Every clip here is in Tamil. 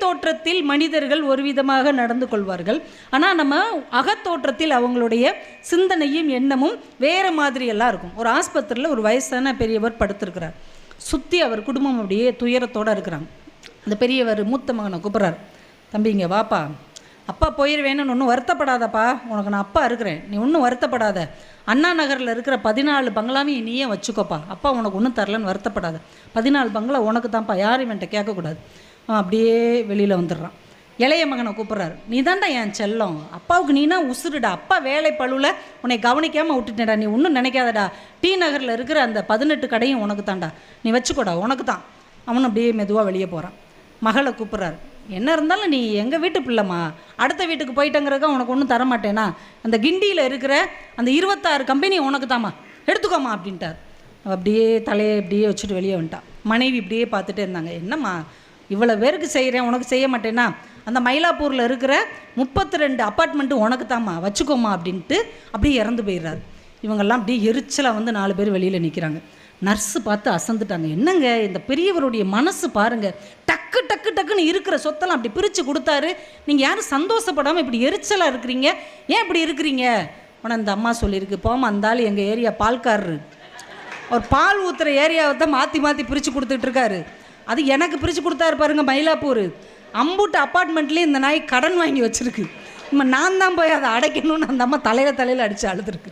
வெளித்தோற்றத்தில் மனிதர்கள் ஒரு விதமாக நடந்து கொள்வார்கள். ஆனால் நம்ம அகத்தோற்றத்தில் அவங்களுடைய சிந்தனையும் எண்ணமும் வேறு மாதிரியெல்லாம் இருக்கும். ஒரு ஆஸ்பத்திரியில் ஒரு வயசான பெரியவர் படுத்திருக்கிறார். சுற்றி அவர் குடும்பம் அப்படியே துயரத்தோடு இருக்கிறாங்க. அந்த பெரியவர் மூத்த மகனை கூப்பிட்றார். தம்பிங்க வாப்பா. அப்பா போயிடுவேன்னு ஒன்றும் வருத்தப்படாதப்பா. உனக்கு நான் அப்பா இருக்கிறேன். நீ ஒன்றும் வருத்தப்படாத. அண்ணா நகரில் இருக்கிற பதினாலு பங்களாவையும் நீயே வச்சுக்கோப்பா. அப்பா உனக்கு ஒன்றும் தரலன்னு வருத்தப்படாத. பதினாலு பங்களா உனக்கு தான்ப்பா யாரும் இவன்ட்ட கேட்கக்கூடாது. அப்படியே வெளியில் வந்துடுறான். இளைய மகனை கூப்பிட்றாரு. நீ தான்டா என் செல்லம். அப்பாவுக்கு நீனா உசுருடா. அப்பா வேலை பழுவில் உன்னை கவனிக்காமல் விட்டுட்டேடா நீ ஒன்றும் நினைக்காதடா. டி நகரில் இருக்கிற அந்த பதினெட்டு கடையும் உனக்கு தான்டா நீ வச்சுக்கோடா. உனக்கு தான் அவனும் அப்படியே மெதுவாக வெளியே போகிறான் மகளை கூப்பிட்றாரு. என்ன இருந்தாலும் நீ எங்கள் வீட்டு பிள்ளைம்மா? அடுத்த வீட்டுக்கு போயிட்டங்கிறதுக்கு உனக்கு ஒன்றும் தரமாட்டேனா? அந்த கிண்டியில் இருக்கிற அந்த இருபத்தாறு கம்பெனி உனக்கு தாம்மா எடுத்துக்கோமா அப்படின்ட்டார் அப்படியே தலையை இப்படியே வச்சுட்டு வெளியே வந்துட்டான். மனைவி இப்படியே பார்த்துட்டே இருந்தாங்க. என்னம்மா? இவ்வளோ பேருக்கு செய்கிறேன் உனக்கு செய்ய மாட்டேன்னா அந்த மயிலாப்பூரில் இருக்கிற முப்பத்தி ரெண்டு அப்பார்ட்மெண்ட்டு உனக்கு தாம்மா வச்சுக்கோமா அப்படின்ட்டு அப்படியே இறந்து போயிடுறாரு. இவங்கெல்லாம் அப்படியே எரிச்சலாக வந்து நாலு பேர் வெளியில் நிற்கிறாங்க நர்ஸு பார்த்து அசந்துட்டாங்க. என்னங்க இந்த பெரியவருடைய மனசு பாருங்கள் டக்கு டக்கு டக்குன்னு இருக்கிற சொத்தெல்லாம் அப்படி பிரித்து கொடுத்தாரு. நீங்கள் யாரும் சந்தோஷப்படாமல் இப்படி எரிச்சலாக இருக்கிறீங்க? ஏன் இப்படி இருக்கிறீங்க? உன அந்த அம்மா சொல்லியிருக்கு. போமா அந்த ஆள் எங்கள் ஏரியா பால்காரரு. அவர் பால் ஊற்றுற ஏரியாவை தான் மாற்றி மாற்றி பிரித்து கொடுத்துட்ருக்காரு அது எனக்கு பிரித்து கொடுத்தாரு பாருங்க மயிலாப்பூர். அம்புட்டு அப்பார்ட்மெண்ட்லேயும் இந்த நாய் கடன் வாங்கி வச்சுருக்கு. நம்ம நான் தான் போய் அதை அடைக்கணும்னு அந்த அம்மா தலையில் தலையில் அடித்து அழுதுருக்கு.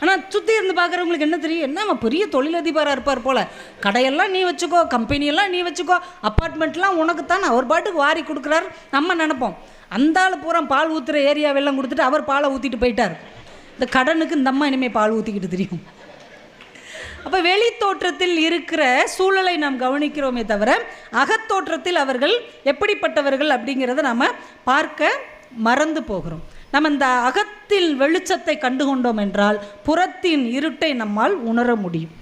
ஆனால் சுற்றி இருந்து பார்க்குறவங்களுக்கு என்ன தெரியும்? என்ன அவன் பெரிய தொழிலதிபராக இருப்பார் போல். கடையெல்லாம் நீ வச்சுக்கோ கம்பெனியெல்லாம் நீ வச்சுக்கோ அப்பார்ட்மெண்ட்லாம் உனக்கு தான் அவர் பாட்டுக்கு வாரி கொடுக்குறாரு நம்ம நினைப்போம். அந்த ஆள் பூரா பால் ஊற்றுற ஏரியாவெல்லாம் கொடுத்துட்டு அவர் பாலை ஊற்றிட்டு போயிட்டார். இந்த கடனுக்கு இந்த அம்மா இனிமேல் பால் ஊற்றிக்கிட்டு தெரியும். அப்போ வெளி தோற்றத்தில் இருக்கிற சூழலை நாம் கவனிக்கிறோமே தவிர அகத்தோற்றத்தில் அவர்கள் எப்படிப்பட்டவர்கள் அப்படிங்கிறத நாம் பார்க்க மறந்து போகிறோம். நம்ம இந்த அகத்தில் வெளிச்சத்தை கண்டுகொண்டோம் என்றால் புறத்தின் இருட்டை நம்மால் உணர முடியும்.